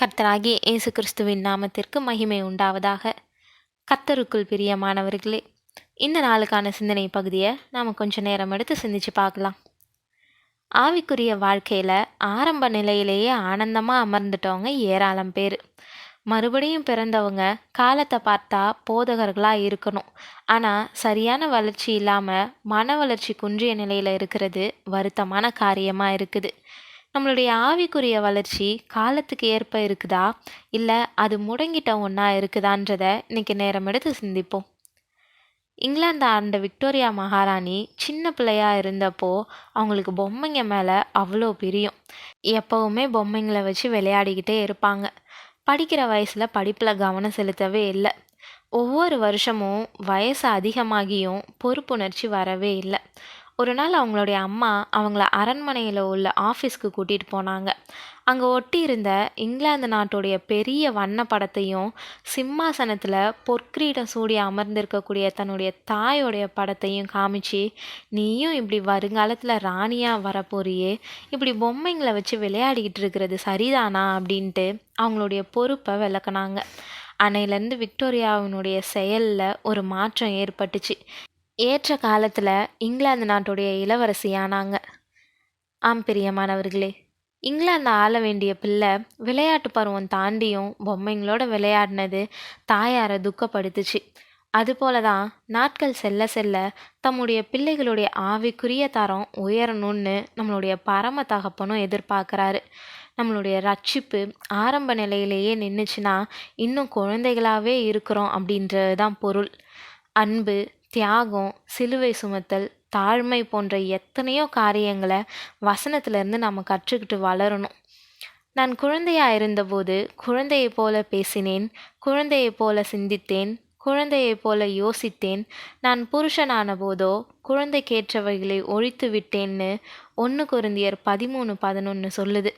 கர்த்தராகிய இயேசு கிறிஸ்துவின் நாமத்திற்கு மகிமை உண்டாவதாக. கர்த்தருக்குள் பிரியமானவர்களே இந்த நாளுக்கான சிந்தனை பகுதியை நாம் கொஞ்சம் நேரம் எடுத்து சிந்திச்சு பார்க்கலாம். ஆவிக்குரிய வாழ்க்கையில் ஆரம்ப நிலையிலேயே ஆனந்தமாக அமர்ந்துட்டவங்க ஏராளம் பேர். மறுபடியும் பிறந்தவங்க காலத்தை பார்த்தா போதகர்களாக இருக்கணும். ஆனால் சரியான வளர்ச்சி இல்லாமல் மன வளர்ச்சி குன்றிய நிலையில் இருக்கிறது வருத்தமான காரியமாக இருக்குது. நம்மளுடைய ஆவிக்குரிய வளர்ச்சி காலத்துக்கு ஏற்ப இருக்குதா? இல்லை அது முடங்கிட்ட ஒன்றா இருக்குதான்றத இன்னைக்கு நேரம் எடுத்து சிந்திப்போம். இங்கிலாந்து ஆண்ட விக்டோரியா மகாராணி சின்ன பிள்ளையாக இருந்தப்போ அவங்களுக்கு பொம்மைங்க மேலே அவ்வளோ பிரியம். எப்போவுமே பொம்மைங்களை வச்சு விளையாடிக்கிட்டே இருப்பாங்க. படிக்கிற வயசில் படிப்பில் கவனம் செலுத்தவே இல்லை. ஒவ்வொரு வருஷமும் வயசு அதிகமாகியும் பொறுப்புணர்ச்சி வரவே இல்லை. ஒரு நாள் அவங்களுடைய அம்மா அவங்கள அரண்மனையில் உள்ள ஆஃபீஸ்க்கு கூட்டிகிட்டு போனாங்க. அங்கே ஒட்டி இருந்த இங்கிலாந்து நாட்டுடைய பெரிய வண்ண படத்தையும் சிம்மாசனத்தில் பொற்கிரீடம் சூடி அமர்ந்திருக்கக்கூடிய தன்னுடைய தாயோடைய படத்தையும் காமிச்சு நீயும் இப்படி வருங்காலத்தில் ராணியாக வரப்போறியே இப்படி பொம்மைங்களை வச்சு விளையாடிக்கிட்டு இருக்கிறது சரிதானா? அப்படின்ட்டு அவங்களுடைய பொறுப்பை விளக்குனாங்க. அன்னையிலேருந்து விக்டோரியாவினுடைய செயலில் ஒரு மாற்றம் ஏற்பட்டுச்சு. ஏற்ற காலத்தில் இங்கிலாந்து நாட்டுடைய இளவரசியானாங்க. ஆம் பிரியமானவர்களே இங்கிலாந்து ஆள வேண்டிய பிள்ளை விளையாட்டு பருவம் தாண்டியும் பொம்மைங்களோட விளையாடினது தாயாரை துக்கப்படுத்துச்சு. அதுபோல தான் நாட்கள் செல்ல செல்ல தம்முடைய பிள்ளைகளுடைய ஆவிக்குரிய தரம் உயரணும்னு நம்மளுடைய பரம தகப்பனும் எதிர்பார்க்குறாரு. நம்மளுடைய ரட்சிப்பு ஆரம்ப நிலையிலேயே நின்றுச்சுன்னா இன்னும் குழந்தைகளாகவே இருக்கிறோம் அப்படின்றது தான் பொருள். அன்பு தியாகம் சிலுவை சுமத்தல் தாழ்மை போன்ற எத்தனையோ காரியங்களை வசனத்திலேருந்து நம்ம கற்றுக்கிட்டு வளரணும். நான் குழந்தையாக இருந்தபோது குழந்தையைப் போல பேசினேன் குழந்தையைப் போல சிந்தித்தேன் குழந்தையைப் போல யோசித்தேன். நான் புருஷனான போதோ குழந்தைக்கேற்றவைகளை ஒழித்து விட்டேன்னு ஒன்று குருந்தியர் பதிமூணு பதினொன்று சொல்லுது.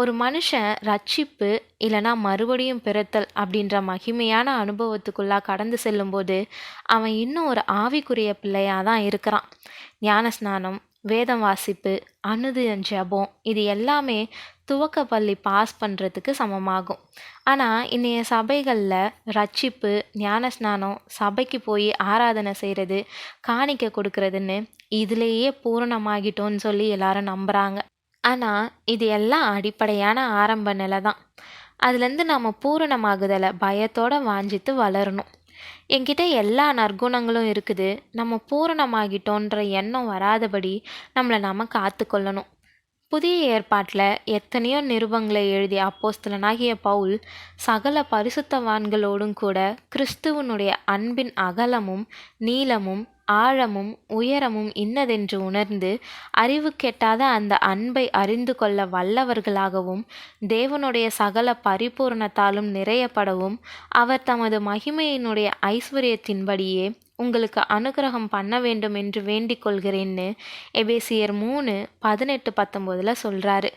ஒரு மனுஷன் ரட்சிப்பு இல்லைனா மறுபடியும் பிறத்தல் அப்படின்ற மகிமையான அனுபவத்துக்குள்ளாக கடந்து செல்லும்போது அவன் இன்னும் ஒரு ஆவிக்குரிய பிள்ளையாக தான் இருக்கிறான். ஞான ஸ்நானம் வேதம் வாசிப்பு அனுதின ஜபம் இது எல்லாமே துவக்க பள்ளி பாஸ் பண்ணுறதுக்கு சமமாகும். ஆனால் இன்றைய சபைகளில் ரட்சிப்பு ஞானஸ்நானம் சபைக்கு போய் ஆராதனை செய்கிறது காணிக்க கொடுக்கறதுன்னு இதுலேயே பூரணமாகிட்டோன்னு சொல்லி எல்லாரும் நம்புகிறாங்க ஆனால் இது எல்லாம் அடிப்படையான ஆரம்ப நிலை தான். அதுலேருந்து நம்ம பூரணமாகுதலை பயத்தோடு வாஞ்சித்து வளரணும். என்கிட்ட எல்லா நற்குணங்களும் இருக்குது. நம்ம பூரணமாகிட்டோன்ற எண்ணம் வராதபடி நம்மளை நாம் காத்துக்கொள்ளணும். புதிய ஏற்பாட்டில் எத்தனையோ நிருபங்களை எழுதிய அப்போஸ்தலனாகிய பவுல் சகல பரிசுத்தவான்களோடும் கூட கிறிஸ்துவனுடைய அன்பின் அகலமும் நீளமும் ஆழமும் உயரமும் இன்னதென்று உணர்ந்து அறிவு கெட்டாத அந்த அன்பை அறிந்து கொள்ள வல்லவர்களாகவும் தேவனுடைய சகல பரிபூர்ணத்தாலும் நிறையப்படவும் அவர் தமது மகிமையினுடைய ஐஸ்வர்யத்தின்படியே உங்களுக்கு அனுகிரகம் பண்ண வேண்டும் என்று வேண்டிக் கொள்கிறேன்னு எபேசியர் மூணு பதினெட்டு பத்தொம்போதில் சொல்கிறாரு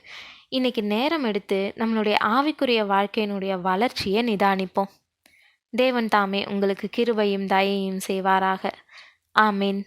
இன்னைக்கு நேரம் எடுத்து நம்மளுடைய ஆவிக்குரிய வாழ்க்கையினுடைய வளர்ச்சியை நிதானிப்போம். தேவன் தாமே உங்களுக்கு கிருபையும் தயையும் செய்வாராக. ஆமீன்.